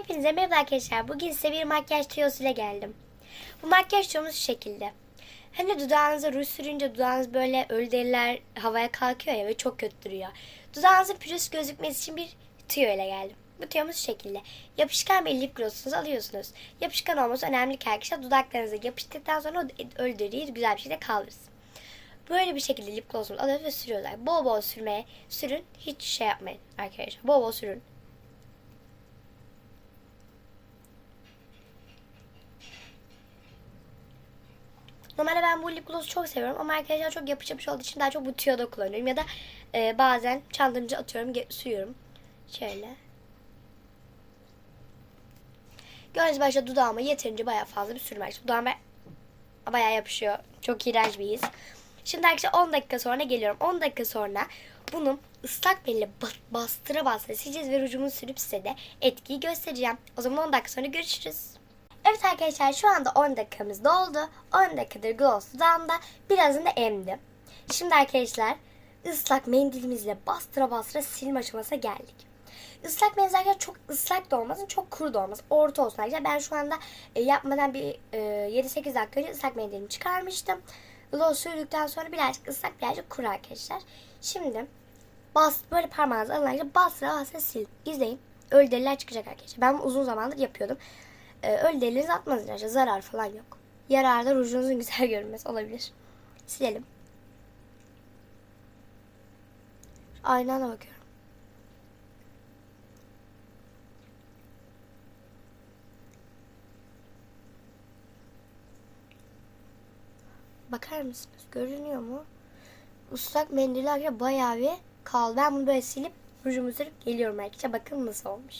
Hepinize merhaba arkadaşlar. Bugün size bir makyaj tüyosuyla geldim. Bu makyaj tüyomuz şu şekilde. Hani dudağınıza ruj sürünce dudağınız böyle ölü havaya kalkıyor ya ve çok kötü duruyor. Dudağınızın pürüz gözükmesi için bir tüyo ile geldim. Bu tüyomuz şu şekilde. Yapışkan bir lip glossunuzu alıyorsunuz. Yapışkan olması önemli ki arkadaşlar dudaklarınıza yapıştıktan sonra o ölü güzel bir şekilde kaldırırsın. Böyle bir şekilde lip glossunuzu alıyoruz ve sürüyorlar. Bol bol sürmeye sürün. Hiç şey yapmayın arkadaşlar. Bol bol sürün. Normalde ben bu lip gloss'u çok seviyorum ama arkadaşlar çok yapış yapış olduğu için daha çok bu tüyoda kullanıyorum. Ya da e, bazen çantamıza atıyorum, sürüyorum. Şöyle. Gördüğünüz başta dudağıma yeterince bayağı fazla bir sürüm var. Dudağıma bayağı yapışıyor. Çok iğrenç bir his. Şimdi arkadaşlar 10 dakika sonra geliyorum. 10 dakika sonra bunu ıslak ba- bastıra bastıra sileceğiz ve rujumu sürüp size de etkiyi göstereceğim. O zaman 10 dakika sonra görüşürüz. Evet arkadaşlar şu anda 10 dakikamız doldu. 10 dakikadır gloss dudağımda. Birazını emdim. Şimdi arkadaşlar ıslak mendilimizle bastıra bastıra silme aşamasına geldik. Islak arkadaşlar çok ıslak da olmasın, çok kuru da olmasın. Orta olsun arkadaşlar. Ben şu anda e, yapmadan bir e, 7-8 dakika önce ıslak mendilimi çıkarmıştım. Gloss sürdükten sonra birazcık ıslak birazcık kuru arkadaşlar. Şimdi bas böyle parmağınızı alın arkadaşlar. Bastıra bastıra sil. İzleyin. Öyle deliler çıkacak arkadaşlar. Ben uzun zamandır yapıyordum. Ee, öyle delilerinizi atmanız arkadaşlar. Zarar falan yok. Yararı da rujunuzun güzel görünmesi olabilir. Silelim. Aynana bakıyorum. Bakar mısınız? Görünüyor mu? Islak mendili arkadaşlar bayağı bir kaldı. Ben bunu böyle silip rujumu sürüp geliyorum arkadaşlar. Bakın nasıl olmuş.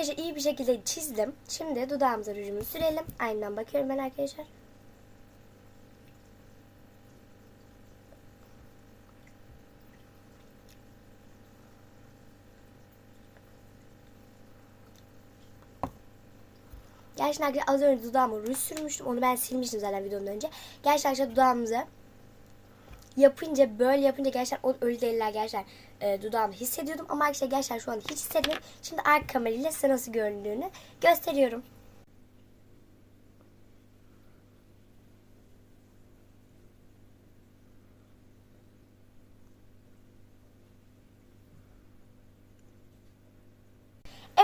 Arkadaşlar iyi bir şekilde çizdim. Şimdi dudağımıza rujumu sürelim. Aynen bakıyorum ben arkadaşlar. Gerçekten arkadaşlar az önce dudağıma ruj sürmüştüm. Onu ben silmiştim zaten videodan önce. Gerçekten arkadaşlar dudağımıza yapınca böyle yapınca gerçekten o ölü deliler gerçekten e, dudağımda hissediyordum. Ama arkadaşlar gerçekten şu anda hiç hissetmiyorum. Şimdi arka kamerayla nasıl göründüğünü gösteriyorum.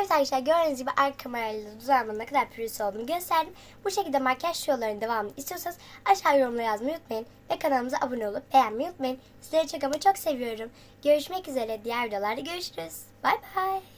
Evet arkadaşlar gördüğünüz gibi arka kamerayla dudağımın ne kadar pürüzsüz olduğunu gösterdim. Bu şekilde makyaj şovlarının devamını istiyorsanız aşağı yorumlara yazmayı unutmayın. Ve kanalımıza abone olup beğenmeyi unutmayın. Sizleri çok ama çok seviyorum. Görüşmek üzere diğer videolarda görüşürüz. Bay bay.